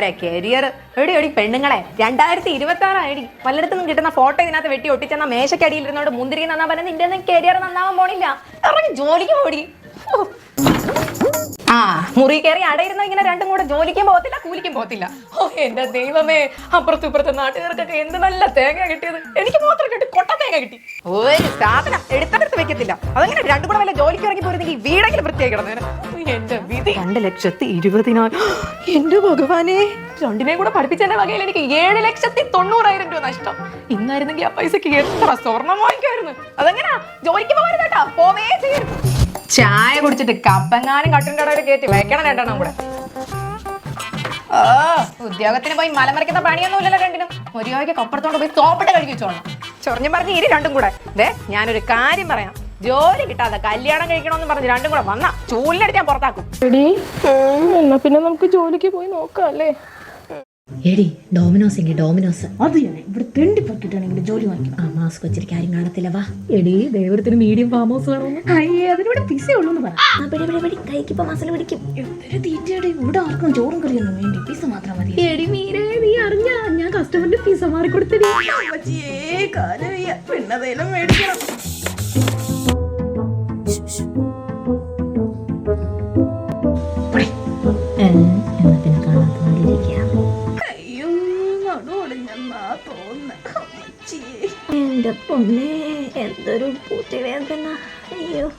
ആരാ? കരിയർ എടി എടി പെണ്ണുങ്ങളെ രണ്ടായിരത്തി ഇരുപത്തി ആറായി പലയിടത്തും കിട്ടുന്ന ഫോട്ടോ ഇതിനകത്ത് വെട്ടി ഒട്ടിച്ചെന്ന മേശക്കടിയിൽ ഇരുന്നോണ്ട് മുന്തിരി നന്നാ പറഞ്ഞ നിന്റെ ഒന്നും കരിയർ നന്നാവാൻ പോണില്ല. ഇറങ്ങി ജോലിക്ക് പോടി. ആ മുറി കയറി അടയിരുന്ന ഇങ്ങനെ രണ്ടും കൂടെ ജോലിക്കും പോകത്തില്ല കൂലിക്കും പോകത്തില്ല. ഓ എന്റെ ദൈവമേ അപ്പുറത്തും ഇപ്പുറത്തെ നാട്ടുകാർക്കൊക്കെ എന്ത് നല്ല തേങ്ങ കിട്ടിയത്. എനിക്ക് മാത്രം കിട്ടി കൊട്ട തേങ്ങ കിട്ടി. ഒരു സാധനം എടുത്തെടുത്ത് വെക്കത്തില്ല. രണ്ടും കൂടെ വല്ല ജോലിക്ക് ഇറങ്ങി പോയിരുന്നെങ്കിൽ വീടെങ്കിലും വൃത്തിയായി കിടന്നേനെ. എന്റെ വിധി. രണ്ട് ലക്ഷത്തി ഇരുപതിനായിരം എന്റെ ഭഗവാനെ. രണ്ടിനെയും കൂടെ പഠിപ്പിച്ചതിന്റെ വകയിൽ എനിക്ക് ഏഴ് ലക്ഷത്തി തൊണ്ണൂറായിരം രൂപ നഷ്ടം. ഇന്നായിരുന്നെങ്കിൽ ആ പൈസക്ക് എത്ര സ്വർണം വാങ്ങിക്കായിരുന്നു. അതെങ്ങനാ? ജോലിക്ക് പോകരുത് കേട്ടോ. പോവേ ചെയ്യും ചായ കുടിച്ചിട്ട് കപ്പങ്ങാനും കട്ടും കടയിൽ കയറ്റി വെക്കണം രണ്ടെണ്ണം കൂടെ. ഓ ഉദ്യോഗത്തിന് പോയി മലമറിക്കുന്ന പണിയൊന്നുമില്ലല്ലോ രണ്ടിനും. ഒരു യോഗയ്ക്ക് കൊപ്പറത്തോണ്ട് പോയി സോപ്പിട്ട് കഴുകി വെച്ചോളണം ചൊറിഞ്ഞു പറഞ്ഞ് ഇരി രണ്ടും കൂടെ. ദേ ഞാനൊരു കാര്യം പറയാം. ജോലി കിട്ടാതെ കല്യാണം കഴിക്കണമെന്ന് പറഞ്ഞ് രണ്ടും കൂടെ വന്ന ചൂലിനടി ഞാൻ പുറത്താക്കും. എടി എന്നാ പിന്നെ നമുക്ക് ജോലിക്ക് പോയി നോക്കാം അല്ലേ? എടി ഡോമിനോസ് എങ്കിൽ ഡോമിനോസ്? അത് തന്നെ ഇവിടെ തെണ്ടി പൊക്കിട്ടാണെങ്കിൽ ജോലി വാങ്ങിക്കും. ആ മാസ്ക് വെച്ചിട്ട് കാര്യം കാണത്തില്ല വാ. എടി ദൈവത്തിന് മീഡിയം ഫാം ഹൗസ് വേണമെന്ന്. അയ്യേ അതിലൂടെ പിസ ഉള്ളൂ എന്ന് പറ. ആ പിടി പിടി പിടി. കൈക്ക് ഇപ്പൊ മസാല പിടിക്കും. എന്തൊരു തീറ്റയുടെ. ഇവിടെ ആർക്കും ചോറും കറിയൊന്നും വേണ്ടി. പിസ മാത്രം മതി. എടി മീരേ നീ അറിഞ്ഞ? ഞാൻ കസ്റ്റമറിന്റെ പിസ മാറി കൊടുത്തടി പെണ്ണതേലും മേടിക്കണം. എന്റെ പൊന്നെ എന്തൊരു പൂച്ചവേദന. അയ്യോ.